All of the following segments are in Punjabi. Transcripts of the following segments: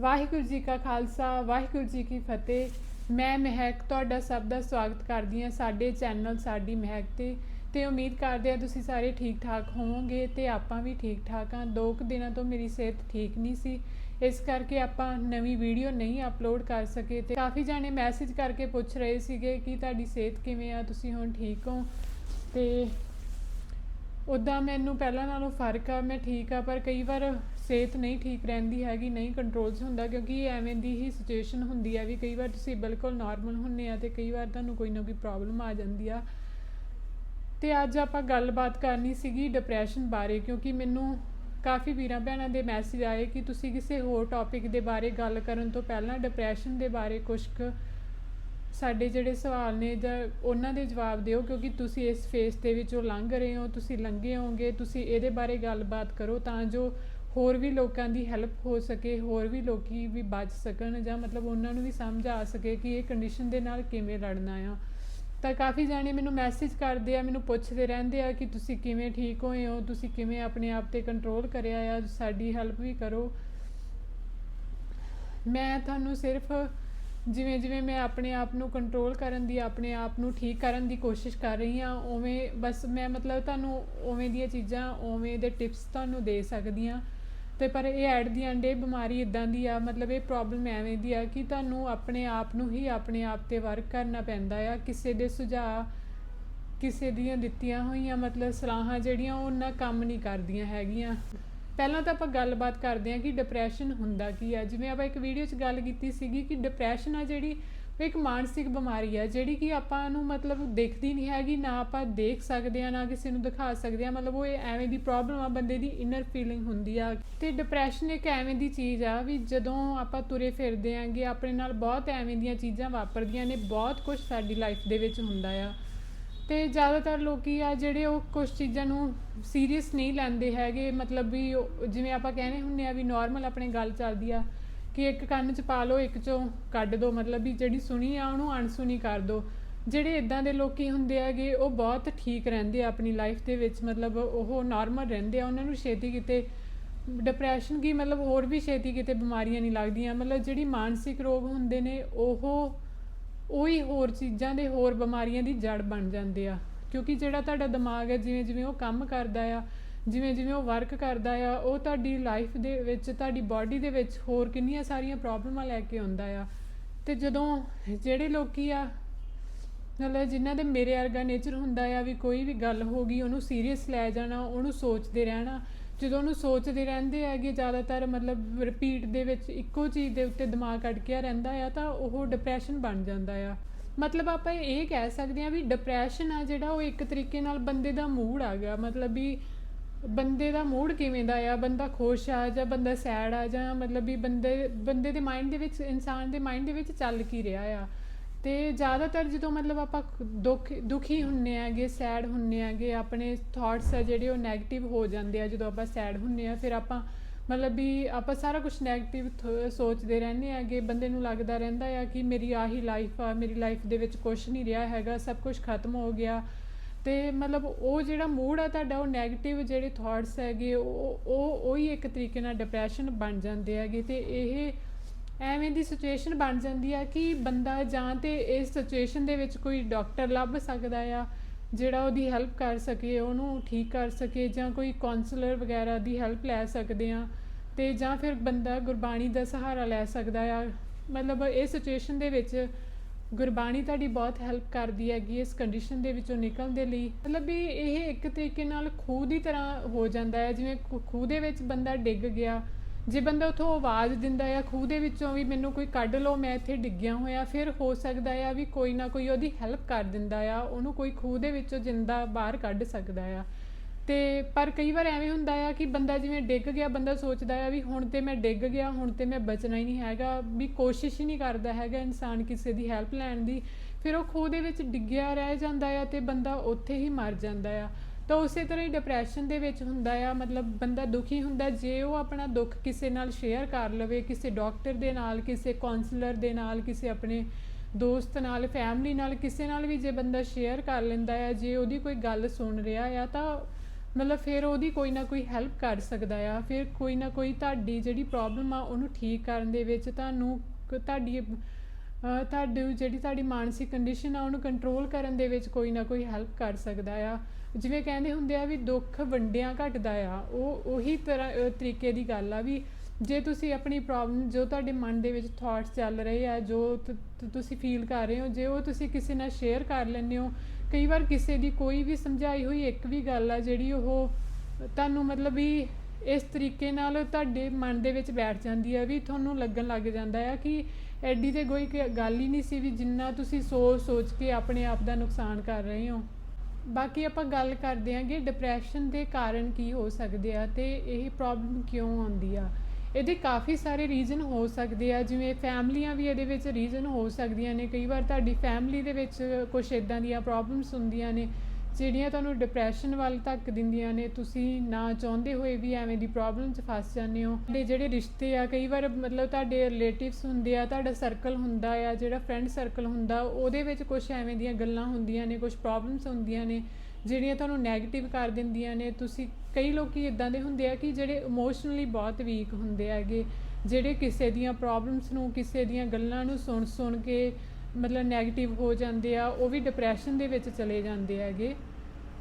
ਵਾਹਿਗੁਰੂ ਜੀ ਕਾ ਖਾਲਸਾ, ਵਾਹਿਗੁਰੂ ਜੀ ਕੀ ਫਤਿਹ। ਮੈਂ ਮਹਿਕ ਤੁਹਾਡਾ ਸਭ ਦਾ ਸਵਾਗਤ ਕਰਦੀ ਹਾਂ ਸਾਡੇ ਚੈਨਲ ਸਾਡੀ ਮਹਿਕ ਤੇ। ਤੇ ਉਮੀਦ ਕਰਦੇ ਹਾਂ ਤੁਸੀਂ ਸਾਰੇ ਠੀਕ ਠਾਕ ਹੋਵੋਗੇ ਤੇ ਆਪਾਂ ਵੀ ਠੀਕ ਠਾਕ ਹਾਂ। ਦੋ ਕੁ ਦਿਨਾਂ ਤੋਂ ਮੇਰੀ ਸਿਹਤ ਠੀਕ ਨਹੀਂ ਸੀ। ਇਸ ਕਰਕੇ ਆਪਾਂ ਨਵੀਂ ਵੀਡੀਓ ਨਹੀਂ ਅਪਲੋਡ ਕਰ ਸਕੇ ਤੇ ਕਾਫੀ ਜਾਣੇ ਮੈਸੇਜ ਕਰਕੇ ਪੁੱਛ ਰਹੇ ਸੀਗੇ ਕਿ ਤੁਹਾਡੀ ਸਿਹਤ ਕਿਵੇਂ ਆ, ਤੁਸੀਂ ਹੁਣ ਠੀਕ ਹੋ? ਤੇ ਉਦਾਂ ਮੈਨੂੰ ਪਹਿਲਾਂ ਨਾਲੋਂ ਫ਼ਰਕ ਆ, ਮੈਂ ਠੀਕ ਆ, ਪਰ ਕਈ ਵਾਰ ਸਿਹਤ ਨਹੀਂ ਠੀਕ ਰਹਿੰਦੀ ਹੈਗੀ, ਨਹੀਂ ਕੰਟਰੋਲ 'ਚ ਹੁੰਦਾ, ਕਿਉਂਕਿ ਇਹ ਐਵੇਂ ਦੀ ਹੀ ਸਿਚੁਏਸ਼ਨ ਹੁੰਦੀ ਆ ਵੀ ਕਈ ਵਾਰ ਤੁਸੀਂ ਬਿਲਕੁਲ ਨਾਰਮਲ ਹੁੰਨੇ ਆ ਤੇ ਕਈ ਵਾਰ ਤੁਹਾਨੂੰ ਕੋਈ ਨਾ ਕੋਈ ਪ੍ਰੋਬਲਮ ਆ ਜਾਂਦੀ ਆ। ਤੇ ਅੱਜ ਆਪਾਂ ਗੱਲਬਾਤ ਕਰਨੀ ਸੀਗੀ ਡਿਪਰੈਸ਼ਨ ਬਾਰੇ, ਕਿਉਂਕਿ ਮੈਨੂੰ ਕਾਫੀ ਵੀਰਾਂ ਭੈਣਾਂ ਦੇ ਮੈਸੇਜ ਆਏ ਕਿ ਤੁਸੀਂ ਕਿਸੇ ਹੋਰ ਟੌਪਿਕ ਦੇ ਬਾਰੇ ਗੱਲ ਕਰਨ ਤੋਂ ਪਹਿਲਾਂ ਡਿਪਰੈਸ਼ਨ ਦੇ ਬਾਰੇ ਕੁਝ ਕੁ ਸਾਡੇ ਜਿਹੜੇ ਸਵਾਲ ਨੇ ਜਾਂ ਉਹਨਾਂ ਦੇ ਜਵਾਬ ਦਿਓ, ਕਿਉਂਕਿ ਤੁਸੀਂ ਇਸ ਫੇਸ ਦੇ ਵਿੱਚੋਂ ਲੰਘ ਰਹੇ ਹੋ, ਤੁਸੀਂ ਲੰਘੇ ਹੋਗੇ ਤੁਸੀਂ ਇਹਦੇ ਬਾਰੇ ਗੱਲਬਾਤ ਕਰੋ ਤਾਂ ਜੋ ਹੋਰ ਵੀ ਲੋਕਾਂ ਦੀ ਹੈਲਪ ਹੋ ਸਕੇ, ਹੋਰ ਵੀ ਲੋਕੀ ਵੀ ਬਚ ਸਕਣ ਜਾਂ ਮਤਲਬ ਉਹਨਾਂ ਨੂੰ ਵੀ ਸਮਝ ਆ ਸਕੇ ਕਿ ਇਹ ਕੰਡੀਸ਼ਨ ਦੇ ਨਾਲ ਕਿਵੇਂ ਲੜਨਾ ਆ। ਤਾਂ ਕਾਫੀ ਜਾਣੇ ਮੈਨੂੰ ਮੈਸੇਜ ਕਰਦੇ ਆ, ਮੈਨੂੰ ਪੁੱਛਦੇ ਰਹਿੰਦੇ ਆ ਕਿ ਤੁਸੀਂ ਕਿਵੇਂ ਠੀਕ ਹੋਏ ਹੋ, ਤੁਸੀਂ ਕਿਵੇਂ ਆਪਣੇ ਆਪ ਤੇ ਕੰਟਰੋਲ ਕਰਿਆ ਆ, ਸਾਡੀ ਹੈਲਪ ਵੀ ਕਰੋ। ਮੈਂ ਤੁਹਾਨੂੰ ਸਿਰਫ ਜਿਵੇਂ ਜਿਵੇਂ ਮੈਂ ਆਪਣੇ ਆਪ ਨੂੰ ਕੰਟਰੋਲ ਕਰਨ ਦੀ, ਆਪਣੇ ਆਪ ਨੂੰ ਠੀਕ ਕਰਨ ਦੀ ਕੋਸ਼ਿਸ਼ ਕਰ ਰਹੀ ਹਾਂ, ਉਵੇਂ ਬਸ ਮੈਂ ਮਤਲਬ ਤੁਹਾਨੂੰ ਉਵੇਂ ਦੀਆਂ ਚੀਜ਼ਾਂ, ਉਵੇਂ ਦੇ ਟਿਪਸ ਤੁਹਾਨੂੰ ਦੇ ਸਕਦੀ ਹਾਂ। ਤੇ ਪਰ ਇਹ ਐਡ ਦੀ ਐਂਡ ਇਹ ਬਿਮਾਰੀ ਇਦਾਂ ਦੀ ਆ, ਮਤਲਬ ਇਹ ਪ੍ਰੋਬਲਮ ਐਵੇਂ ਦੀ ਆ ਕਿ ਤੁਹਾਨੂੰ ਆਪਣੇ ਆਪ ਨੂੰ ਹੀ ਆਪਣੇ ਆਪ ਤੇ ਵਰਕ ਕਰਨਾ ਪੈਂਦਾ ਆ। ਕਿਸੇ ਦੇ ਸੁਝਾਅ ਕਿਸੇ ਦੀਆਂ ਦਿੱਤੀਆਂ ਹੋਈਆਂ, ਮਤਲਬ ਸਲਾਹਾਂ ਜਿਹੜੀਆਂ ਉਹ ਉਹਨਾਂ ਕੰਮ ਨਹੀਂ ਕਰਦੀਆਂ ਹੈਗੀਆਂ। ਪਹਿਲਾਂ ਤਾਂ ਆਪਾਂ ਗੱਲਬਾਤ ਕਰਦੇ ਹਾਂ ਕਿ ਡਿਪਰੈਸ਼ਨ ਹੁੰਦਾ ਕੀ ਆ। ਜਿਵੇਂ ਆਪਾਂ ਇੱਕ ਵੀਡੀਓ 'ਚ ਗੱਲ ਕੀਤੀ ਸੀਗੀ ਕਿ ਡਿਪਰੈਸ਼ਨ ਆ ਜਿਹੜੀ ਇੱਕ ਮਾਨਸਿਕ ਬਿਮਾਰੀ ਆ, ਜਿਹੜੀ ਕਿ ਆਪਾਂ ਨੂੰ ਮਤਲਬ ਦੇਖਦੀ ਨਹੀਂ ਹੈਗੀ, ਨਾ ਆਪਾਂ ਦੇਖ ਸਕਦੇ ਆ, ਨਾ ਕਿਸੇ ਨੂੰ ਦਿਖਾ ਸਕਦੇ ਆ। ਮਤਲਬ ਉਹ ਇਹ ਐਵੇਂ ਦੀ ਪ੍ਰੋਬਲਮ ਆ, ਬੰਦੇ ਦੀ ਇਨਰ ਫੀਲਿੰਗ ਹੁੰਦੀ ਆ। ਤੇ ਡਿਪਰੈਸ਼ਨ ਇੱਕ ਐਵੇਂ ਦੀ ਚੀਜ਼ ਆ ਵੀ ਜਦੋਂ ਆਪਾਂ ਤੁਰੇ ਫਿਰਦੇ ਆਂਗੇ, ਆਪਣੇ ਨਾਲ ਬਹੁਤ ਐਵੇਂ ਦੀਆਂ ਚੀਜ਼ਾਂ ਵਾਪਰਦੀਆਂ ਨੇ, ਬਹੁਤ ਕੁਝ ਸਾਡੀ ਲਾਈਫ ਦੇ ਵਿੱਚ ਹੁੰਦਾ ਆ। ਤੇ ਜ਼ਿਆਦਾਤਰ ਲੋਕੀ ਆ ਜਿਹੜੇ ਉਹ ਕੁਝ ਚੀਜ਼ਾਂ ਨੂੰ ਸੀਰੀਅਸ ਨਹੀਂ ਲੈਂਦੇ ਹੈਗੇ, ਮਤਲਬ ਵੀ ਉਹ- ਜਿਵੇਂ ਆਪਾਂ ਕਹਿੰਦੇ ਹੁੰਨੇ ਆ ਵੀ ਨਾਰਮਲ ਆਪਣੇ ਗੱਲ ਚੱਲਦੀ ਆ। ਕਿ ਇੱਕ ਕੰਨ 'ਚ ਪਾ ਲਓ, ਇੱਕ 'ਚੋਂ ਕੱਢ ਦਿਓ ਮਤਲਬ ਵੀ ਜਿਹੜੀ ਸੁਣੀ ਆ ਉਹਨੂੰ ਅਣਸੁਣੀ ਕਰ ਦਿਓ ਜਿਹੜੇ ਇਦਾਂ ਦੇ ਲੋਕੀ ਹੁੰਦੇ ਹੈਗੇ, ਉਹ ਬਹੁਤ ਠੀਕ ਰਹਿੰਦੇ ਆ ਆਪਣੀ ਲਾਈਫ ਦੇ ਵਿੱਚ, ਮਤਲਬ ਉਹ ਨਾਰਮਲ ਰਹਿੰਦੇ ਆ, ਉਹਨਾਂ ਨੂੰ ਛੇਤੀ ਕਿਤੇ ਡਿਪਰੈਸ਼ਨ ਕੀ ਮਤਲਬ ਹੋਰ ਵੀ ਛੇਤੀ ਕਿਤੇ ਬਿਮਾਰੀਆਂ ਨਹੀਂ ਲੱਗਦੀਆਂ। ਮਤਲਬ ਜਿਹੜੀ ਮਾਨਸਿਕ ਰੋਗ ਹੁੰਦੇ ਨੇ, ਉਹ, ਉਹੀ ਹੋਰ ਚੀਜ਼ਾਂ ਦੇ ਹੋਰ ਬਿਮਾਰੀਆਂ ਦੀ ਜੜ ਬਣ ਜਾਂਦੇ ਆ। ਕਿਉਂਕਿ ਜਿਹੜਾ ਤੁਹਾਡਾ ਦਿਮਾਗ ਹੈ ਜਿਵੇਂ ਜਿਵੇਂ ਉਹ ਕੰਮ ਕਰਦਾ ਆ ਜਿਵੇਂ ਜਿਵੇਂ ਉਹ ਵਰਕ ਕਰਦਾ ਆ, ਉਹ ਤੁਹਾਡੀ ਲਾਈਫ ਦੇ ਵਿੱਚ, ਤੁਹਾਡੀ ਬਾਡੀ ਦੇ ਵਿੱਚ ਹੋਰ ਕਿੰਨੀਆਂ ਸਾਰੀਆਂ ਪ੍ਰੋਬਲਮਾਂ ਲੈ ਕੇ ਆਉਂਦਾ ਆ। ਤੇ ਜਦੋਂ ਜਿਹੜੇ ਲੋਕੀ ਆ, ਮਤਲਬ ਜਿਨ੍ਹਾਂ ਦੇ ਮੇਰੇ ਵਰਗਾ ਨੇਚਰ ਹੁੰਦਾ ਆ ਵੀ ਕੋਈ ਵੀ ਗੱਲ ਹੋ ਗਈ, ਉਹਨੂੰ ਸੀਰੀਅਸ ਲੈ ਜਾਣਾ, ਉਹਨੂੰ ਸੋਚਦੇ ਰਹਿਣਾ। ਜਦੋਂ ਉਹਨੂੰ ਸੋਚਦੇ ਰਹਿੰਦੇ ਹੈਗੇ, ਜ਼ਿਆਦਾਤਰ ਮਤਲਬ ਰਿਪੀਟ ਦੇ ਵਿੱਚ ਇੱਕੋ ਚੀਜ਼ ਦੇ ਉੱਤੇ ਦਿਮਾਗ ਅਟਕਿਆ ਰਹਿੰਦਾ ਆ, ਤਾਂ ਉਹ ਡਿਪਰੈਸ਼ਨ ਬਣ ਜਾਂਦਾ ਆ। ਮਤਲਬ ਆਪਾਂ ਇਹ ਕਹਿ ਸਕਦੇ ਆ ਵੀ ਡਿਪਰੈਸ਼ਨ ਆ ਜਿਹੜਾ, ਉਹ ਇੱਕ ਤਰੀਕੇ ਨਾਲ ਬੰਦੇ ਦਾ ਮੂਡ ਆ ਗਿਆ। ਮਤਲਬ ਵੀ ਬੰਦੇ ਦਾ ਮੂਡ ਕਿਵੇਂ ਦਾ ਆ? ਬੰਦਾ ਖੁਸ਼ ਆ ਜਾਂ ਬੰਦਾ ਸੈਡ ਆ ਜਾਂ ਮਤਲਬ ਵੀ ਬੰਦੇ ਬੰਦੇ ਦੇ ਮਾਈਂਡ ਦੇ ਵਿੱਚ, ਇਨਸਾਨ ਦੇ ਮਾਈਂਡ ਦੇ ਵਿੱਚ ਚੱਲ ਕੀ ਰਿਹਾ ਆ? ਤੇ ਜ਼ਿਆਦਾਤਰ ਜਦੋਂ ਮਤਲਬ ਆਪਾਂ ਦੁੱਖ, ਦੁਖੀ ਹੁੰਨੇ ਆਗੇ ਸੈਡ ਹੁੰਨੇ ਆਗੇ ਆਪਣੇ ਥਾਟਸ ਆ ਜਿਹੜੇ ਉਹ 네ਗੇਟਿਵ ਹੋ ਜਾਂਦੇ ਆ ਜਦੋਂ ਆਪਾਂ ਸੈਡ ਹੁੰਨੇ ਆ, ਫਿਰ ਆਪਾਂ ਮਤਲਬ ਵੀ ਆਪਾਂ ਸਾਰਾ ਕੁਝ 네ਗੇਟਿਵ ਸੋਚਦੇ ਰਹਿੰਦੇ ਆਗੇ ਬੰਦੇ ਨੂੰ ਲੱਗਦਾ ਰਹਿੰਦਾ ਆ ਕਿ ਮੇਰੀ ਆਹੀ ਲਾਈਫ ਆ, ਮੇਰੀ ਲਾਈਫ ਦੇ ਵਿੱਚ ਕੁਝ ਨਹੀਂ ਰਿਹਾ ਹੈਗਾ, ਸਭ ਕੁਝ ਖਤਮ ਹੋ ਗਿਆ। ਤੇ ਮਤਲਬ ਉਹ ਜਿਹੜਾ ਮੂਡ ਆ ਤੁਹਾਡਾ, ਉਹ 네ਗੇਟਿਵ ਜਿਹੜੇ ਥਾਟਸ ਹੈਗੇ, ਉਹ ਉਹ, ਉਹੀ ਇੱਕ ਤਰੀਕੇ ਨਾਲ ਡਿਪਰੈਸ਼ਨ ਬਣ ਜਾਂਦੇ ਹੈਗੇ ਤੇ ਇਹ ਐਵੇਂ ਦੀ ਸਿਚੁਏਸ਼ਨ ਬਣ ਜਾਂਦੀ ਆ ਕਿ ਬੰਦਾ ਜਾਂ ਤੇ ਇਸ ਸਿਚੁਏਸ਼ਨ ਦੇ ਵਿੱਚ ਕੋਈ ਡਾਕਟਰ ਲੱਭ ਸਕਦਾ ਆ, ਜਿਹੜਾ ਉਹਦੀ ਹੈਲਪ ਕਰ ਸਕੇ, ਉਹਨੂੰ ਠੀਕ ਕਰ ਸਕੇ, ਜਾਂ ਕੋਈ ਕਾਉਂਸਲਰ ਵਗੈਰਾ ਦੀ ਹੈਲਪ ਲੈ ਸਕਦੇ ਆ, ਤੇ ਜਾਂ ਫਿਰ ਬੰਦਾ ਗੁਰਬਾਣੀ ਦਾ ਸਹਾਰਾ ਲੈ ਸਕਦਾ ਆ। ਮਤਲਬ ਇਹ ਸਿਚੁਏਸ਼ਨ ਦੇ ਵਿੱਚ ਗੁਰਬਾਣੀ ਤੁਹਾਡੀ ਬਹੁਤ ਹੈਲਪ ਕਰਦੀ ਹੈਗੀ ਇਸ ਕੰਡੀਸ਼ਨ ਦੇ ਵਿੱਚੋਂ ਨਿਕਲਣ ਦੇ ਲਈ। ਮਤਲਬ ਵੀ ਇਹ ਇੱਕ ਤਰੀਕੇ ਨਾਲ ਖੂਹ ਦੀ ਤਰ੍ਹਾਂ ਹੋ ਜਾਂਦਾ ਹੈ, ਜਿਵੇਂ ਖੂਹ ਦੇ ਵਿੱਚ ਬੰਦਾ ਡਿੱਗ ਗਿਆ, ਜੇ ਬੰਦਾ ਉਥੋਂ ਆਵਾਜ਼ ਦਿੰਦਾ ਆ ਖੂਹ ਦੇ ਵਿੱਚੋਂ ਵੀ ਮੈਨੂੰ ਕੋਈ ਕੱਢ ਲਓ, ਮੈਂ ਇੱਥੇ ਡਿੱਗਿਆ ਹੋਇਆ, ਫਿਰ ਹੋ ਸਕਦਾ ਆ ਵੀ ਕੋਈ ਨਾ ਕੋਈ ਉਹਦੀ ਹੈਲਪ ਕਰ ਦਿੰਦਾ ਆ, ਉਹਨੂੰ ਕੋਈ ਖੂਹ ਦੇ ਵਿੱਚੋਂ ਜਿੰਦਾ ਬਾਹਰ ਕੱਢ ਸਕਦਾ ਆ। ਤੇ ਪਰ ਕਈ ਵਾਰ ਐਵੇਂ ਹੁੰਦਾ ਆ ਕਿ ਬੰਦਾ ਜਿਵੇਂ ਡਿੱਗ ਗਿਆ, ਬੰਦਾ ਸੋਚਦਾ ਆ ਵੀ ਹੁਣ ਤੇ ਮੈਂ ਡਿੱਗ ਗਿਆ, ਹੁਣ ਤੇ ਮੈਂ ਬਚਣਾ ਹੀ ਨਹੀਂ ਹੈਗਾ, ਵੀ ਕੋਸ਼ਿਸ਼ ਹੀ ਨਹੀਂ ਕਰਦਾ ਹੈਗਾ ਇਨਸਾਨ ਕਿਸੇ ਦੀ ਹੈਲਪ ਲੈਣ ਦੀ। ਫਿਰ ਉਹ ਖੂਹ ਦੇ ਵਿੱਚ ਡਿੱਗਿਆ, ਰਹਿ ਜਾਂਦਾ ਆ ਤੇ ਬੰਦਾ ਉੱਥੇ ਹੀ ਮਰ ਜਾਂਦਾ ਆ। ਤਾਂ ਉਸੇ ਤਰ੍ਹਾਂ ਹੀ ਡਿਪਰੈਸ਼ਨ ਦੇ ਵਿੱਚ ਹੁੰਦਾ ਆ, ਮਤਲਬ ਬੰਦਾ ਦੁਖੀ ਹੁੰਦਾ ਜੇ ਉਹ ਆਪਣਾ ਦੁੱਖ ਕਿਸੇ ਨਾਲ ਸ਼ੇਅਰ ਕਰ ਲਵੇ, ਕਿਸੇ ਡਾਕਟਰ ਦੇ ਨਾਲ, ਕਿਸੇ ਕਾਉਂਸਲਰ ਦੇ ਨਾਲ, ਕਿਸੇ ਆਪਣੇ ਦੋਸਤ ਨਾਲ ਫੈਮਿਲੀ ਨਾਲ, ਕਿਸੇ ਨਾਲ ਵੀ ਜੇ ਬੰਦਾ ਸ਼ੇਅਰ ਕਰ ਲੈਂਦਾ ਆ, ਜੇ ਉਹਦੀ ਕੋਈ ਗੱਲ ਸੁਣ ਰਿਹਾ ਆ, ਤਾਂ ਮਤਲਬ ਫਿਰ ਉਹਦੀ ਕੋਈ ਨਾ ਕੋਈ ਹੈਲਪ ਕਰ ਸਕਦਾ ਆ, ਫਿਰ ਕੋਈ ਨਾ ਕੋਈ ਤੁਹਾਡੀ ਜਿਹੜੀ ਪ੍ਰੋਬਲਮ ਆ, ਉਹਨੂੰ ਠੀਕ ਕਰਨ ਦੇ ਵਿੱਚ ਤੁਹਾਨੂੰ ਤੁਹਾਡੀ, ਅਹ, ਤੁਹਾਡੀ ਜਿਹੜੀ ਤੁਹਾਡੀ ਮਾਨਸਿਕ ਕੰਡੀਸ਼ਨ ਆ, ਉਹਨੂੰ ਕੰਟਰੋਲ ਕਰਨ ਦੇ ਵਿੱਚ ਕੋਈ ਨਾ ਕੋਈ ਹੈਲਪ ਕਰ ਸਕਦਾ ਆ। ਜਿਵੇਂ ਕਹਿੰਦੇ ਹੁੰਦੇ ਆ ਵੀ ਦੁੱਖ ਵੰਡਿਆਂ ਘਟਦਾ ਆ, ਉਹ, ਉਹੀ ਤਰ੍ਹਾਂ ਤਰੀਕੇ ਦੀ ਗੱਲ ਆ ਵੀ ਜੇ ਤੁਸੀਂ ਆਪਣੀ ਪ੍ਰੋਬਲਮ ਜੋ ਤੁਹਾਡੇ ਮਨ ਦੇ ਵਿੱਚ ਥਾਟਸ ਚੱਲ ਰਹੇ ਆ, ਜੋ ਤੁਸੀਂ ਫੀਲ ਕਰ ਰਹੇ ਹੋ, ਜੇ ਉਹ ਤੁਸੀਂ ਕਿਸੇ ਨਾਲ ਸ਼ੇਅਰ ਕਰ ਲੈਂਦੇ ਹੋ ਕਈ ਵਾਰ ਕਿਸੇ ਦੀ ਕੋਈ ਵੀ ਸਮਝਾਈ ਹੋਈ ਇੱਕ ਵੀ ਗੱਲ ਆ ਜਿਹੜੀ ਉਹ ਤੁਹਾਨੂੰ ਮਤਲਬ ਵੀ ਇਸ ਤਰੀਕੇ ਨਾਲ ਤੁਹਾਡੇ ਮਨ ਦੇ ਵਿੱਚ ਬੈਠ ਜਾਂਦੀ ਆ, ਵੀ ਤੁਹਾਨੂੰ ਲੱਗਣ ਲੱਗ ਜਾਂਦਾ ਆ ਕਿ ਐਡੀ ਤੇ ਕੋਈ ਗੱਲ ਹੀ ਨਹੀਂ ਸੀ ਵੀ ਜਿੰਨਾ ਤੁਸੀਂ ਸੋਚ ਸੋਚ ਕੇ ਆਪਣੇ ਆਪ ਦਾ ਨੁਕਸਾਨ ਕਰ ਰਹੇ ਹੋ। ਬਾਕੀ ਆਪਾਂ ਗੱਲ ਕਰਦੇ ਆਂਗੇ ਡਿਪਰੈਸ਼ਨ ਦੇ ਕਾਰਨ ਕੀ ਹੋ ਸਕਦੇ ਆ ਤੇ ਇਹ ਪ੍ਰੋਬਲਮ ਕਿਉਂ ਆਉਂਦੀ ਆ? ਇਹਦੇ ਕਾਫੀ ਸਾਰੇ ਰੀਜ਼ਨ ਹੋ ਸਕਦੇ ਆ, ਜਿਵੇਂ ਫੈਮਲੀਆਂ ਵੀ ਇਹਦੇ ਵਿੱਚ ਰੀਜ਼ਨ ਹੋ ਸਕਦੀਆਂ ਨੇ। ਕਈ ਵਾਰ ਤੁਹਾਡੀ ਫੈਮਲੀ ਦੇ ਵਿੱਚ ਕੁਝ ਇਦਾਂ ਦੀਆਂ ਪ੍ਰੋਬਲਮਸ ਹੁੰਦੀਆਂ ਨੇ, ਜਿਹੜੀਆਂ ਤੁਹਾਨੂੰ ਡਿਪਰੈਸ਼ਨ ਵੱਲ ਧੱਕ ਦਿੰਦੀਆਂ ਨੇ। ਤੁਸੀਂ ਨਾ ਚਾਹੁੰਦੇ ਹੋਏ ਵੀ ਐਵੇਂ ਦੀ ਪ੍ਰੋਬਲਮ 'ਚ ਫਸ ਜਾਂਦੇ ਹੋ। ਤੁਹਾਡੇ ਜਿਹੜੇ ਰਿਸ਼ਤੇ ਆ, ਕਈ ਵਾਰ ਮਤਲਬ ਤੁਹਾਡੇ ਰਿਲੇਟਿਵਸ ਹੁੰਦੇ ਆ, ਤੁਹਾਡਾ ਸਰਕਲ ਹੁੰਦਾ ਆ, ਜਿਹੜਾ ਫਰੈਂਡ ਸਰਕਲ ਹੁੰਦਾ, ਉਹਦੇ ਵਿੱਚ ਕੁਝ ਐਵੇਂ ਦੀਆਂ ਗੱਲਾਂ ਹੁੰਦੀਆਂ ਨੇ ਕੁਝ ਪ੍ਰੋਬਲਮਸ ਹੁੰਦੀਆਂ ਨੇ। ਜਿਹੜੀਆਂ ਤੁਹਾਨੂੰ 네ਗੇਟਿਵ ਕਰ ਦਿੰਦੀਆਂ ਨੇ, ਤੁਸੀਂ ਕਈ ਲੋਕੀ ਇਦਾਂ ਦੇ ਹੁੰਦੇ ਆ ਕਿ ਜਿਹੜੇ ਇਮੋਸ਼ਨਲੀ ਬਹੁਤ ਵੀਕ ਹੁੰਦੇ ਹੈਗੇ, ਜਿਹੜੇ ਕਿਸੇ ਦੀਆਂ ਪ੍ਰੋਬਲਮਸ ਨੂੰ, ਕਿਸੇ ਦੀਆਂ ਗੱਲਾਂ ਨੂੰ ਸੁਣ ਸੁਣ ਕੇ ਮਤਲਬ 네ਗੇਟਿਵ ਹੋ ਜਾਂਦੇ ਆ, ਉਹ ਵੀ ਡਿਪਰੈਸ਼ਨ ਦੇ ਵਿੱਚ ਚਲੇ ਜਾਂਦੇ ਹੈਗੇ।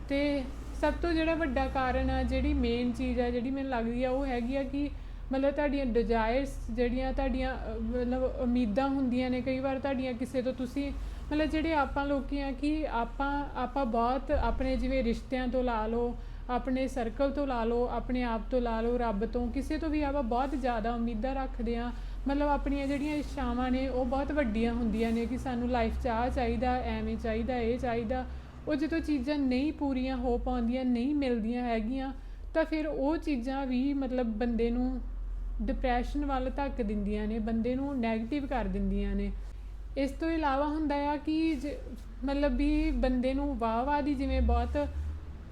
ਤੇ ਸਭ ਤੋਂ ਜਿਹੜਾ ਵੱਡਾ ਕਾਰਨ ਆ, ਜਿਹੜੀ ਮੇਨ ਚੀਜ਼ ਆ, ਜਿਹੜੀ ਮੈਨੂੰ ਲੱਗਦੀ ਆ, ਉਹ ਹੈਗੀ ਆ ਕਿ ਮਤਲਬ ਤੁਹਾਡੀਆਂ ਡਿਜ਼ਾਇਰਸ ਜਿਹੜੀਆਂ, ਤੁਹਾਡੀਆਂ ਮਤਲਬ ਉਮੀਦਾਂ ਹੁੰਦੀਆਂ ਨੇ, ਕਈ ਵਾਰ ਤੁਹਾਡੀਆਂ ਕਿਸੇ ਤੋਂ ਤੁਸੀਂ ਮਤਲਬ ਜਿਹੜੇ ਆਪਾਂ ਲੋਕੀ ਆ ਕਿ ਆਪਾਂ ਆਪਾਂ ਬਹੁਤ ਆਪਣੇ ਜਿਵੇਂ ਰਿਸ਼ਤਿਆਂ ਤੋਂ ਲਾ ਲਓ, ਆਪਣੇ ਸਰਕਲ ਤੋਂ ਲਾ ਲਓ, ਆਪਣੇ ਆਪ ਤੋਂ ਲਾ ਲਓ, ਰੱਬ ਤੋਂ, ਕਿਸੇ ਤੋਂ ਵੀ ਆਪਾਂ ਬਹੁਤ ਜ਼ਿਆਦਾ ਉਮੀਦਾਂ ਰੱਖਦੇ ਆ। ਮਤਲਬ ਆਪਣੀਆਂ ਜਿਹੜੀਆਂ ਇੱਛਾਵਾਂ ਨੇ, ਉਹ ਬਹੁਤ ਵੱਡੀਆਂ ਹੁੰਦੀਆਂ ਨੇ ਕਿ ਸਾਨੂੰ ਲਾਈਫ 'ਚ ਆਹ ਚਾਹੀਦਾ, ਐਵੇਂ ਚਾਹੀਦਾ, ਇਹ ਚਾਹੀਦਾ। ਉਹ ਜਦੋਂ ਚੀਜ਼ਾਂ ਨਹੀਂ ਪੂਰੀਆਂ ਹੋ ਪਾਉਂਦੀਆਂ, ਨਹੀਂ ਮਿਲਦੀਆਂ ਹੈਗੀਆਂ, ਤਾਂ ਫਿਰ ਉਹ ਚੀਜ਼ਾਂ ਵੀ ਮਤਲਬ ਬੰਦੇ ਨੂੰ ਡਿਪਰੈਸ਼ਨ ਵੱਲ ਧੱਕ ਦਿੰਦੀਆਂ ਨੇ, ਬੰਦੇ ਨੂੰ 네ਗੇਟਿਵ ਕਰ ਦਿੰਦੀਆਂ ਨੇ। ਇਸ ਤੋਂ ਇਲਾਵਾ ਹੁੰਦਾ ਆ ਕਿ ਜ- ਮਤਲਬ ਵੀ ਬੰਦੇ ਨੂੰ ਵਾਹ-ਵਾਹ ਦੀ ਜਿਵੇਂ ਬਹੁਤ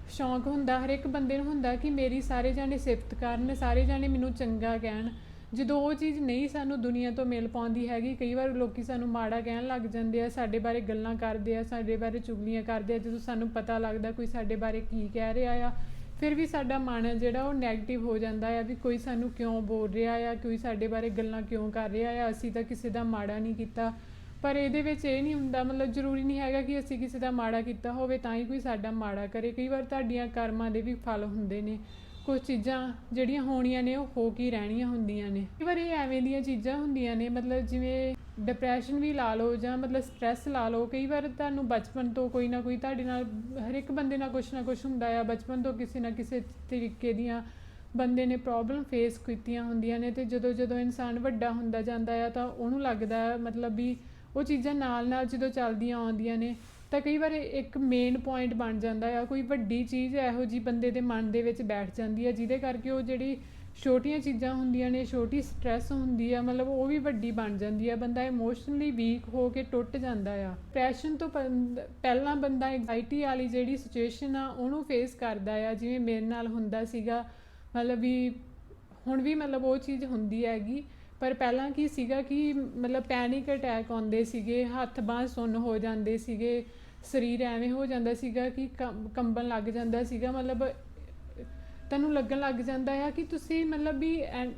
ਸ਼ੌਂਕ ਹੁੰਦਾ ਹਰ ਇੱਕ ਬੰਦੇ ਨੂੰ ਹੁੰਦਾ ਕਿ ਮੇਰੀ ਸਾਰੇ ਜਾਣੇ ਸਿਫਤ ਕਰਨ, ਸਾਰੇ ਜਾਣੇ ਮੈਨੂੰ ਚੰਗਾ ਕਹਿਣ। ਜਦੋਂ ਉਹ ਚੀਜ਼ ਨਹੀਂ ਸਾਨੂੰ ਦੁਨੀਆ ਤੋਂ ਮਿਲ ਪਾਉਂਦੀ ਹੈਗੀ, ਕਈ ਵਾਰ ਲੋਕੀ ਸਾਨੂੰ ਮਾੜਾ ਕਹਿਣ ਲੱਗ ਜਾਂਦੇ ਆ, ਸਾਡੇ ਬਾਰੇ ਗੱਲਾਂ ਕਰਦੇ ਆ, ਸਾਡੇ ਬਾਰੇ ਚੁਗਲੀਆਂ ਕਰਦੇ ਆ, ਜਦੋਂ ਸਾਨੂੰ ਪਤਾ ਲੱਗਦਾ ਕੋਈ ਸਾਡੇ ਬਾਰੇ ਕੀ ਕਹਿ ਰਿਹਾ ਆ, ਫਿਰ ਵੀ ਸਾਡਾ ਮਨ ਜਿਹੜਾ ਉਹ 네ਗੇਟਿਵ ਹੋ ਜਾਂਦਾ ਆ ਵੀ ਕੋਈ ਸਾਨੂੰ ਕਿਉਂ ਬੋਲ ਰਿਹਾ ਆ, ਕੋਈ ਸਾਡੇ ਬਾਰੇ ਗੱਲਾਂ ਕਿਉਂ ਕਰ ਰਿਹਾ ਆ, ਅਸੀਂ ਤਾਂ ਕਿਸੇ ਦਾ ਮਾੜਾ ਨਹੀਂ ਕੀਤਾ। ਪਰ ਇਹਦੇ ਵਿੱਚ ਇਹ ਨਹੀਂ ਹੁੰਦਾ, ਮਤਲਬ ਜ਼ਰੂਰੀ ਨਹੀਂ ਹੈਗਾ ਕਿ ਅਸੀਂ ਕਿਸੇ ਦਾ ਮਾੜਾ ਕੀਤਾ ਹੋਵੇ, ਤਾਂ ਹੀ ਕੋਈ ਸਾਡਾ ਮਾੜਾ ਕਰੇ। ਕਈ ਵਾਰ ਤੁਹਾਡੀਆਂ ਕਰਮਾਂ ਦੇ ਵੀ ਫਲ ਹੁੰਦੇ ਨੇ। ਕੁਝ ਚੀਜ਼ਾਂ ਜਿਹੜੀਆਂ ਹੋਣੀਆਂ ਨੇ, ਉਹ ਹੋ ਕੇ ਰਹਿਣੀਆਂ ਹੁੰਦੀਆਂ ਨੇ। ਕਈ ਵਾਰ ਇਹ ਐਵੇਂ ਦੀਆਂ ਚੀਜ਼ਾਂ ਹੁੰਦੀਆਂ ਨੇ, ਮਤਲਬ ਜਿਵੇਂ ਡਿਪਰੈਸ਼ਨ ਵੀ ਲਾ ਲਓ ਜਾਂ ਮਤਲਬ ਸਟ੍ਰੈਸ ਲਾ ਲਓ। ਕਈ ਵਾਰ ਤੁਹਾਨੂੰ ਬਚਪਨ ਤੋਂ ਕੋਈ ਨਾ ਕੋਈ ਤੁਹਾਡੇ ਨਾਲ ਹਰ ਇੱਕ ਬੰਦੇ ਨਾਲ ਕੁਛ ਨਾ ਕੁਛ ਹੁੰਦਾ ਆ। ਬਚਪਨ ਤੋਂ ਕਿਸੇ ਨਾ ਕਿਸੇ ਤਰੀਕੇ ਦੀਆਂ ਬੰਦੇ ਨੇ ਪ੍ਰੋਬਲਮ ਫੇਸ ਕੀਤੀਆਂ ਹੁੰਦੀਆਂ ਨੇ ਤੇ ਜਦੋਂ ਜਦੋਂ ਇਨਸਾਨ ਵੱਡਾ ਹੁੰਦਾ ਜਾਂਦਾ ਆ, ਤਾਂ ਉਹਨੂੰ ਲੱਗਦਾ ਮਤਲਬ ਵੀ ਉਹ ਚੀਜ਼ਾਂ ਨਾਲ ਨਾਲ ਜਦੋਂ ਚੱਲਦੀਆਂ ਆਉਂਦੀਆਂ ਨੇ, ਤਾਂ ਕਈ ਵਾਰ ਇੱਕ ਮੇਨ ਪੁਆਇੰਟ ਬਣ ਜਾਂਦਾ ਆ, ਕੋਈ ਵੱਡੀ ਚੀਜ਼ ਇਹੋ ਜੀ ਬੰਦੇ ਦੇ ਮਨ ਦੇ ਵਿੱਚ ਬੈਠ ਜਾਂਦੀ ਹੈ ਜਿਹਦੇ ਕਰਕੇ ਉਹ ਜਿਹੜੀ ਛੋਟੀਆਂ ਚੀਜ਼ਾਂ ਹੁੰਦੀਆਂ ਨੇ, ਛੋਟੀ ਸਟ੍ਰੈਸ ਹੁੰਦੀ ਆ, ਮਤਲਬ ਉਹ ਵੀ ਵੱਡੀ ਬਣ ਜਾਂਦੀ ਆ, ਬੰਦਾ ਇਮੋਸ਼ਨਲੀ ਵੀਕ ਹੋ ਕੇ ਟੁੱਟ ਜਾਂਦਾ ਆ। ਡਿਪਰੈਸ਼ਨ ਤੋਂ ਪੰ- ਪਹਿਲਾਂ ਬੰਦਾ ਐਂਜ਼ਾਈਟੀ ਵਾਲੀ ਜਿਹੜੀ ਸਿਚੁਏਸ਼ਨ ਆ, ਉਹਨੂੰ ਫੇਸ ਕਰਦਾ ਆ, ਜਿਵੇਂ ਮੇਰੇ ਨਾਲ ਹੁੰਦਾ ਸੀਗਾ, ਮਤਲਬ ਵੀ ਹੁਣ ਵੀ ਮਤਲਬ ਉਹ ਚੀਜ਼ ਹੁੰਦੀ ਹੈਗੀ। ਪਰ ਪਹਿਲਾਂ ਕੀ ਸੀਗਾ ਕਿ ਮਤਲਬ ਪੈਨਿਕ ਅਟੈਕ ਆਉਂਦੇ ਸੀਗੇ, ਹੱਥ ਬਾਂਹ ਸੁੰਨ ਹੋ ਜਾਂਦੇ ਸੀਗੇ, ਸਰੀਰ ਐਵੇਂ ਹੋ ਜਾਂਦਾ ਸੀਗਾ ਕਿ ਕੰਬ- ਕੰਬਣ ਲੱਗ ਜਾਂਦਾ ਸੀਗਾ, ਮਤਲਬ ਤੁਹਾਨੂੰ ਲੱਗਣ ਲੱਗ ਜਾਂਦਾ ਆ ਕਿ ਤੁਸੀਂ ਮਤਲਬ ਵੀ ਐਂ-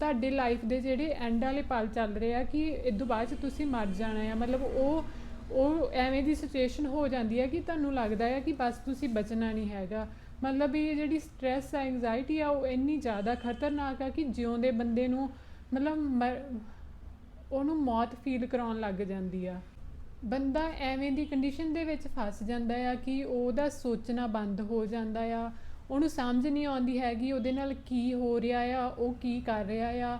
ਤੁਹਾਡੇ ਲਾਈਫ ਦੇ ਜਿਹੜੇ ਐਂਡ ਵਾਲੇ ਪਲ ਚੱਲ ਰਹੇ ਆ ਕਿ ਇਦੋਂ ਬਾਅਦ ਚ ਤੁਸੀਂ ਮਰ ਜਾਣਾ ਆ। ਮਤਲਬ ਉਹ ਉਹ ਐਵੇਂ ਦੀ ਸਿਚੁਏਸ਼ਨ ਹੋ ਜਾਂਦੀ ਹੈ ਕਿ ਤੁਹਾਨੂੰ ਲੱਗਦਾ ਹੈ ਕਿ ਬਸ ਤੁਸੀਂ ਬਚਣਾ ਨਹੀਂ ਹੈਗਾ। ਮਤਲਬ ਵੀ ਇਹ ਜਿਹੜੀ ਸਟ੍ਰੈਸ ਆ ਐਂਜ਼ਾਈਟੀ ਆ, ਉਹ ਇੰਨੀ ਜ਼ਿਆਦਾ ਖਤਰਨਾਕ ਆ ਕਿ ਜਿਉਂਦੇ ਬੰਦੇ ਨੂੰ ਮਤਲਬ ਮਰ- ਉਹਨੂੰ ਮੌਤ ਫੀਲ ਕਰਾਉਣ ਲੱਗ ਜਾਂਦੀ ਆ। ਬੰਦਾ ਐਵੇਂ ਦੀ ਕੰਡੀਸ਼ਨ ਦੇ ਵਿੱਚ ਫਸ ਜਾਂਦਾ ਆ ਕਿ ਉਹਦਾ ਸੋਚਣਾ ਬੰਦ ਹੋ ਜਾਂਦਾ ਆ। ਉਹਨੂੰ ਸਮਝ ਨਹੀਂ ਆਉਂਦੀ ਹੈਗੀ ਉਹਦੇ ਨਾਲ ਕੀ ਹੋ ਰਿਹਾ ਆ, ਉਹ ਕੀ ਕਰ ਰਿਹਾ ਆ।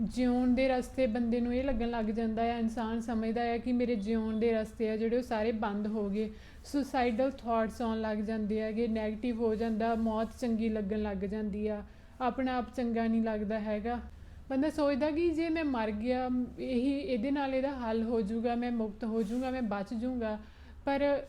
ਜਿਉਣ ਦੇ ਰਸਤੇ ਬੰਦੇ ਨੂੰ ਇਹ ਲੱਗਣ ਲੱਗ ਜਾਂਦਾ ਆ, ਇਨਸਾਨ ਸਮਝਦਾ ਆ ਕਿ ਮੇਰੇ ਜਿਉਣ ਦੇ ਰਸਤੇ ਆ ਜਿਹੜੇ ਉਹ ਸਾਰੇ ਬੰਦ ਹੋ ਗਏ। ਸੁਸਾਈਡਲ ਥਾਟਸ ਆਉਣ ਲੱਗ ਜਾਂਦੇ ਹੈਗੇ 네ਗੇਟਿਵ ਹੋ ਜਾਂਦਾ, ਮੌਤ ਚੰਗੀ ਲੱਗਣ ਲੱਗ ਜਾਂਦੀ ਆ। ਆਪਣਾ ਆਪ ਚੰਗਾ ਨਹੀਂ ਲੱਗਦਾ ਹੈਗਾ। ਬੰਦਾ ਸੋਚਦਾ ਕਿ ਜੇ ਮੈਂ ਮਰ ਗਿਆ, ਇਹੀ, ਇਹਦੇ ਨਾਲ ਇਹਦਾ ਹੱਲ ਹੋ ਜਾਊਗਾ, ਮੈਂ ਮੁਕਤ ਹੋ ਜਾਊਗਾ, ਮੈਂ ਬਚ ਜਾਊਗਾ। ਪਰ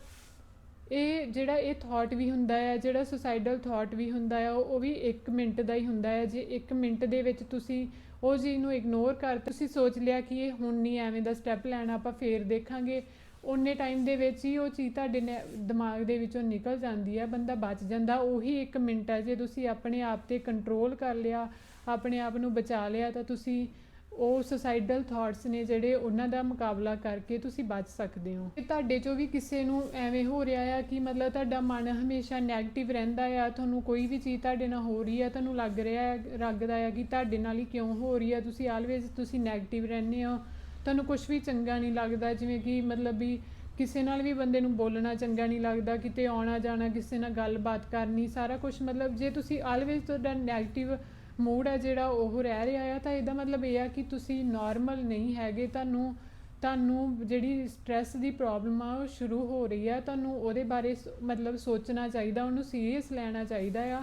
ਇਹ ਜਿਹੜਾ ਇਹ ਥਾਟ ਵੀ ਹੁੰਦਾ ਹੈ ਜਿਹੜਾ ਸੁਸਾਈਡਲ ਥਾਟ ਵੀ ਹੁੰਦਾ ਹੈ ਉਹ ਉਹ ਵੀ 1 ਮਿੰਟ ਦਾ ਹੀ ਹੁੰਦਾ ਹੈ ਜੇ 1 ਮਿੰਟ ਦੇ ਵਿੱਚ ਤੁਸੀਂ ਉਹ ਚੀਜ਼ ਨੂੰ ਇਗਨੋਰ ਕਰ, ਤੁਸੀਂ ਸੋਚ ਲਿਆ ਕਿ ਇਹ ਹੁਣ ਨਹੀਂ, ਐਵੇਂ ਦਾ ਸਟੈਪ ਲੈਣਾ, ਆਪਾਂ ਫੇਰ ਦੇਖਾਂਗੇ। ਉਹਨੇ ਟਾਈਮ ਦੇ ਵਿੱਚ ਹੀ ਉਹ ਚੀਜ਼ ਤੁਹਾਡੇ ਨੇ- ਦਿਮਾਗ ਦੇ ਵਿੱਚੋਂ ਨਿਕਲ ਜਾਂਦੀ ਹੈ ਬੰਦਾ ਬਚ ਜਾਂਦਾ। ਉਹੀ 1 ਮਿੰਟ ਹੈ ਜੇ ਤੁਸੀਂ ਆਪਣੇ ਆਪ ਤੇ ਕੰਟਰੋਲ ਕਰ ਲਿਆ ਆਪਣੇ ਆਪ ਨੂੰ ਬਚਾ ਲਿਆ, ਤਾਂ ਤੁਸੀਂ ਉਹ ਸੁਸਾਈਡਲ ਥਾਟਸ ਨੇ ਜਿਹੜੇ ਉਹਨਾਂ ਦਾ ਮੁਕਾਬਲਾ ਕਰਕੇ ਤੁਸੀਂ ਬਚ ਸਕਦੇ ਹੋ। ਤੁਹਾਡੇ ਚੋਂ ਵੀ ਕਿਸੇ ਨੂੰ ਐਵੇਂ ਹੋ ਰਿਹਾ ਆ ਕਿ ਮਤਲਬ ਤੁਹਾਡਾ ਮਨ ਹਮੇਸ਼ਾ 네ਗੇਟਿਵ ਰਹਿੰਦਾ ਆ, ਤੁਹਾਨੂੰ ਕੋਈ ਵੀ ਚੀਜ਼ ਤੁਹਾਡੇ ਨਾਲ ਹੋ ਰਹੀ ਆ, ਤੁਹਾਨੂੰ ਲੱਗ ਰਿਹਾ ਹੈ ਲੱਗਦਾ ਆ ਕਿ ਤੁਹਾਡੇ ਨਾਲ ਹੀ ਕਿਉਂ ਹੋ ਰਹੀ ਆ, ਤੁਸੀਂ ਆਲਵੇਜ਼ ਤੁਸੀਂ 네ਗੇਟਿਵ ਰਹਿੰਦੇ ਹੋ। ਤੁਹਾਨੂੰ ਕੁਝ ਵੀ ਚੰਗਾ ਨਹੀਂ ਲੱਗਦਾ, ਜਿਵੇਂ ਕਿ ਮਤਲਬ ਵੀ ਕਿਸੇ ਨਾਲ ਵੀ ਬੰਦੇ ਨੂੰ ਬੋਲਣਾ ਚੰਗਾ ਨਹੀਂ ਲੱਗਦਾ, ਕਿਤੇ ਆਉਣਾ ਜਾਣਾ ਕਿਸੇ ਨਾਲ ਗੱਲਬਾਤ ਕਰਨੀ, ਸਾਰਾ ਕੁਝ ਮਤਲਬ ਜੇ ਤੁਸੀਂ ਆਲਵੇਜ਼ ਤੁਹਾਡਾ 네ਗੇਟਿਵ ਮੂਡ ਹੈ ਜਿਹੜਾ ਉਹ ਰਹਿ ਰਿਹਾ ਆ, ਤਾਂ ਇਹਦਾ ਮਤਲਬ ਇਹ ਆ ਕਿ ਤੁਸੀਂ ਨਾਰਮਲ ਨਹੀਂ ਹੈਗੇ, ਤੁਹਾਨੂੰ ਤੁਹਾਨੂੰ ਜਿਹੜੀ ਸਟ੍ਰੈਸ ਦੀ ਪ੍ਰੋਬਲਮ ਆ, ਉਹ ਸ਼ੁਰੂ ਹੋ ਰਹੀ ਆ, ਤੁਹਾਨੂੰ ਉਹਦੇ ਬਾਰੇ ਸ- ਮਤਲਬ ਸੋਚਣਾ ਚਾਹੀਦਾ, ਉਹਨੂੰ ਸੀਰੀਅਸ ਲੈਣਾ ਚਾਹੀਦਾ ਆ।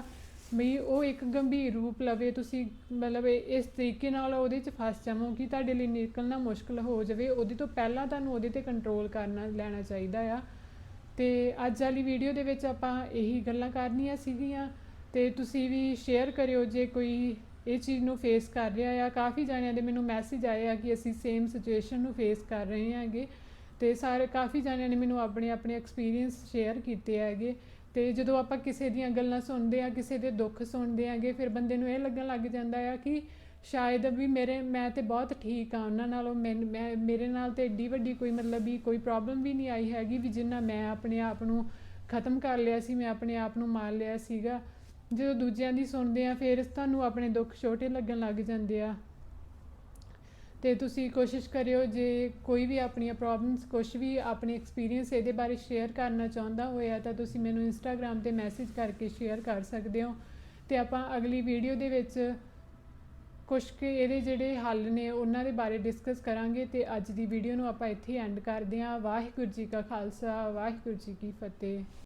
ਵੀ ਉਹ ਇੱਕ ਗੰਭੀਰ ਰੂਪ ਲਵੇ, ਤੁਸੀਂ ਮਤਲਬ ਇਸ ਤਰੀਕੇ ਨਾਲ ਉਹਦੇ 'ਚ ਫਸ ਜਾਵੋ ਕਿ ਤੁਹਾਡੇ ਲਈ ਨਿਕਲਣਾ ਮੁਸ਼ਕਲ ਹੋ ਜਾਵੇ। ਉਹਦੇ ਤੋਂ ਪਹਿਲਾਂ ਤੁਹਾਨੂੰ ਉਹਦੇ ਤੇ ਕੰਟਰੋਲ ਕਰਨਾ, ਲੈਣਾ ਚਾਹੀਦਾ ਆ। ਤੇ ਅੱਜ ਵਾਲੀ ਵੀਡੀਓ ਦੇ ਵਿੱਚ ਆਪਾਂ ਇਹੀ ਗੱਲਾਂ ਕਰਨੀਆਂ ਸੀਗੀਆਂ। ਤੇ ਤੁਸੀਂ ਵੀ ਸ਼ੇਅਰ ਕਰਿਓ ਜੇ ਕੋਈ ਇਹ ਚੀਜ਼ ਨੂੰ ਫੇਸ ਕਰ ਰਿਹਾ ਆ। ਕਾਫੀ ਜਾਣਿਆਂ ਦੇ ਮੈਨੂੰ ਮੈਸੇਜ ਆਏ ਆ ਕਿ ਅਸੀਂ ਸੇਮ ਸਿਚੁਏਸ਼ਨ ਨੂੰ ਫੇਸ ਕਰ ਰਹੇ ਹਾਂਗੇ। ਤੇ ਸਾਰੇ, ਕਾਫੀ ਜਾਣਿਆਂ ਨੇ ਮੈਨੂੰ ਆਪਣੇ ਆਪਣੇ ਐਕਸਪੀਰੀਅੰਸ ਸ਼ੇਅਰ ਕੀਤੇ ਹੈਗੇ। ਤੇ ਜਦੋਂ ਆਪਾਂ ਕਿਸੇ ਦੀਆਂ ਗੱਲਾਂ ਸੁਣਦੇ ਆ, ਕਿਸੇ ਦੇ ਦੁੱਖ ਸੁਣਦੇ ਆਂਗੇ ਫਿਰ ਬੰਦੇ ਨੂੰ ਇਹ ਲੱਗਣ ਲੱਗ ਜਾਂਦਾ ਆ ਕਿ ਸ਼ਾਇਦ ਵੀ ਮੇਰੇ, ਮੈਂ ਤੇ ਬਹੁਤ ਠੀਕ ਆ, ਉਹਨਾਂ ਨਾਲੋਂ ਮੈਨ- ਮੈਂ, ਮੇਰੇ ਨਾਲ ਤੇ ਏਡੀ ਵੱਡੀ ਕੋਈ ਮਤਲਬ ਵੀ ਕੋਈ ਪ੍ਰੋਬਲਮ ਵੀ ਨਹੀਂ ਆਈ ਹੈਗੀ ਵੀ ਜਿੰਨਾ ਮੈਂ ਆਪਣੇ ਆਪ ਨੂੰ ਖਤਮ ਕਰ ਲਿਆ ਸੀ, ਮੈਂ ਆਪਣੇ ਆਪ ਨੂੰ ਮਾਰ ਲਿਆ ਸੀਗਾ। ਜਦੋਂ ਦੂਜਿਆਂ ਦੀ ਸੁਣਦੇ ਆ, ਫਿਰ ਤੁਹਾਨੂੰ ਆਪਣੇ ਦੁੱਖ ਛੋਟੇ ਲੱਗਣ ਲੱਗ ਜਾਂਦੇ ਆ। ਤੇ ਤੁਸੀਂ ਕੋਸ਼ਿਸ਼ ਕਰਿਓ, ਜੇ ਕੋਈ ਵੀ ਆਪਣੀਆਂ ਪ੍ਰੋਬਲਮਸ ਕੁਝ ਵੀ ਆਪਣੇ ਐਕਸਪੀਰੀਅੰਸ ਇਹਦੇ ਬਾਰੇ ਸ਼ੇਅਰ ਕਰਨਾ ਚਾਹੁੰਦਾ ਹੋਇਆ, ਤਾਂ ਤੁਸੀਂ ਮੈਨੂੰ ਇੰਸਟਾਗ੍ਰam ਤੇ ਮੈਸੇਜ ਕਰਕੇ ਸ਼ੇਅਰ ਕਰ ਸਕਦੇ ਹੋ। ਤੇ ਆਪਾਂ ਅਗਲੀ ਵੀਡੀਓ ਦੇ ਵਿੱਚ ਕੁਝ ਕਿ ਇਹਦੇ ਜਿਹੜੇ ਹੱਲ ਨੇ, ਉਹਨਾਂ ਦੇ ਬਾਰੇ ਡਿਸਕਸ ਕਰਾਂਗੇ। ਤੇ ਅੱਜ ਦੀ ਵੀਡੀਓ ਨੂੰ ਆਪਾਂ ਇੱਥੇ ਐਂਡ ਕਰਦੇ ਹਾਂ। ਵਾਹਿਗੁਰੂ ਜੀ ਕਾ ਖਾਲਸਾ, ਵਾਹਿਗੁਰੂ ਜੀ ਕੀ ਫਤਿਹ।